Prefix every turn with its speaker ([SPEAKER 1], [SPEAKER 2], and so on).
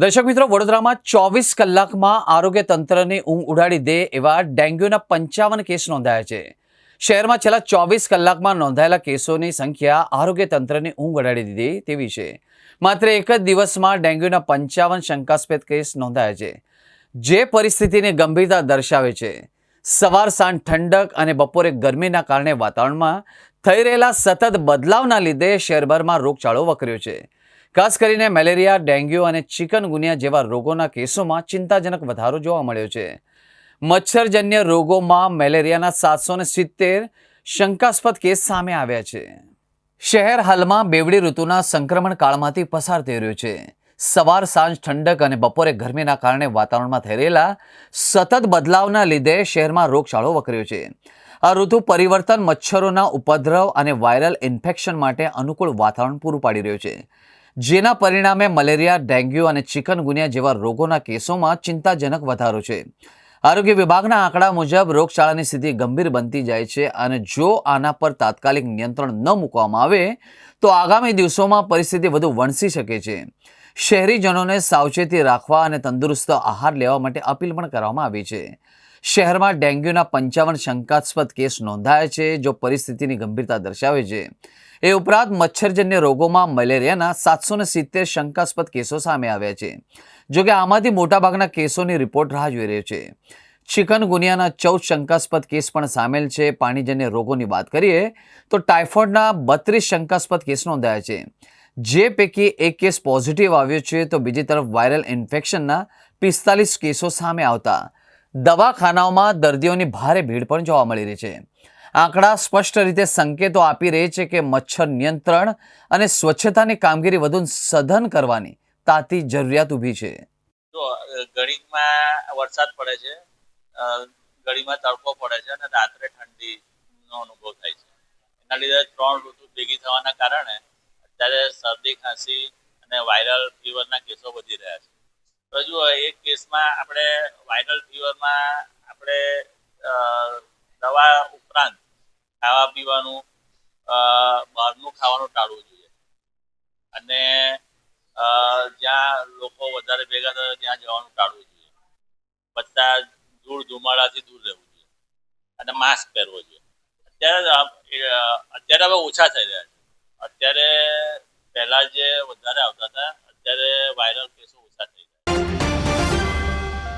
[SPEAKER 1] દર્શક મિત્રો, વડોદરામાં ચોવીસ કલાકમાં આરોગ્ય તંત્રની ઊંઘ ઉડાડી દે એવા ડેન્ગ્યુના પંચાવન કેસ નોંધાયા છે. શહેરમાં છેલ્લા ચોવીસ કલાકમાં નોંધાયેલા કેસોની સંખ્યા આરોગ્ય તંત્રની ઊંઘ ઉડાડી દીધી તેવી છે. માત્ર એક જ દિવસમાં ડેન્ગ્યુના પંચાવન શંકાસ્પદ કેસ નોંધાયા છે. જે પરિસ્થિતિની ગંભીરતા દર્શાવે છે. સવાર, સાંજ ઠંડક અને બપોરે ગરમીના કારણે વાતાવરણમાં થઈ રહેલા સતત બદલાવના લીધે શહેરભરમાં રોગચાળો વકર્યો છે. ખાસ કરીને મેલેરિયા, ડેન્ગ્યુ અને ચિકનગુનિયા જેવા રોગોના કેસોમાં ચિંતાજનક વધારો જોવા મળ્યો છે. મચ્છરજન્ય રોગોમાં મેલેરિયાના સાતસો સિત્તેર શંકાસ્પદ કેસ સામે આવ્યા છે. શહેર હાલમાં બેવડી ઋતુના સંક્રમણ કાળમાંથી પસાર થઈ રહ્યું છે. સવાર, સાંજ ઠંડક અને બપોરે ગરમીના કારણે વાતાવરણમાં થઈ રહેલા સતત બદલાવના લીધે શહેરમાં રોગચાળો વકર્યો છે. આ ઋતુ પરિવર્તન મચ્છરોના ઉપદ્રવ અને વાયરલ ઇન્ફેક્શન માટે અનુકૂળ વાતાવરણ પૂરું પાડી રહ્યું છે. જેના પરિણામે મલેરિયા, ડેન્ગ્યુ અને ચિકનગુનિયા જેવા રોગોના કેસોમાં ચિંતાજનક વધારો છે. આરોગ્ય વિભાગના આંકડા મુજબ રોગચાળાની સ્થિતિ ગંભીર બનતી જાય છે અને જો આના પર તાત્કાલિક નિયંત્રણ ન મૂકવામાં આવે, તો આગામી દિવસોમાં પરિસ્થિતિ વધુ વણસી શકે છે. શહેરીજનોને સાવચેતી રાખવા અને તંદુરસ્ત આહાર લેવા માટે અપીલ પણ કરવામાં આવી છે. શહેરમાં ડેન્ગ્યુના પંચાવન શંકાસ્પદ કેસ નોંધાયા છે, જો પરિસ્થિતિની ગંભીરતા દર્શાવે છે. એ ઉપરાંત મચ્છરજન્ય રોગોમાં મલેરિયાના સાતસો ને સિત્તેર શંકાસ્પદ કેસો સામે આવ્યા છે. જોકે આમાંથી મોટાભાગના કેસોની રિપોર્ટ રાહ જોઈ રહ્યો છે. ચિકનગુનિયાના ચૌદ શંકાસ્પદ કેસ પણ સામેલ છે. પાણીજન્ય રોગોની વાત કરીએ, તો ટાઇફોઇડના બત્રીસ શંકાસ્પદ કેસ નોંધાયા છે. જે પૈકી એક કેસ પોઝિટિવ આવ્યો છે, તો બીજી તરફ વાયરલ ઇન્ફેક્શનના પિસ્તાલીસ કેસો સામે આવતા. દવાખાનાઓમાં દર્દીઓની ભારે ભીડ પણ જોવા મળી રહી છે. આંકડા સ્પષ્ટ રીતે સંકેતો આપી રહી છે કે મચ્છર નિયંત્રણ અને સ્વચ્છતાની કામગીરી વધુ સઘન કરવાની તાતી જરૂરિયાત ઊભી છે.
[SPEAKER 2] જો ઘડીમાં વરસાદ પડે છે ઘડીમાં તડકો પડે છે અને રાત્રે ઠંડીનો અનુભવ થાય છે. એના લીધે ત્રણ ઋતુ ભેગી થવાના કારણે અત્યારે શરદી, ખાંસી અને વાયરલ ફીવરના કેસો વધી રહ્યા છે. જુઓ એક કેસમાં આપણે વાયરલ ફીવરમાં આપણે દવા ઉપરાંત ખાવા પીવાનું બહારનું ખાવાનું ટાળવું જોઈએ. અને જ્યાં લોકો વધારે ભેગા થયા ત્યાં જવાનું ટાળવું જોઈએ. બધા ધૂળ ધુમાડાથી દૂર રહેવું જોઈએ. અને માસ્ક પહેરવો જોઈએ. અત્યારે અત્યારે હવે ઓછા થઈ રહ્યા છે. અત્યારે પહેલા જે વધારે આવતા હતા, અત્યારે વાયરલ કેસો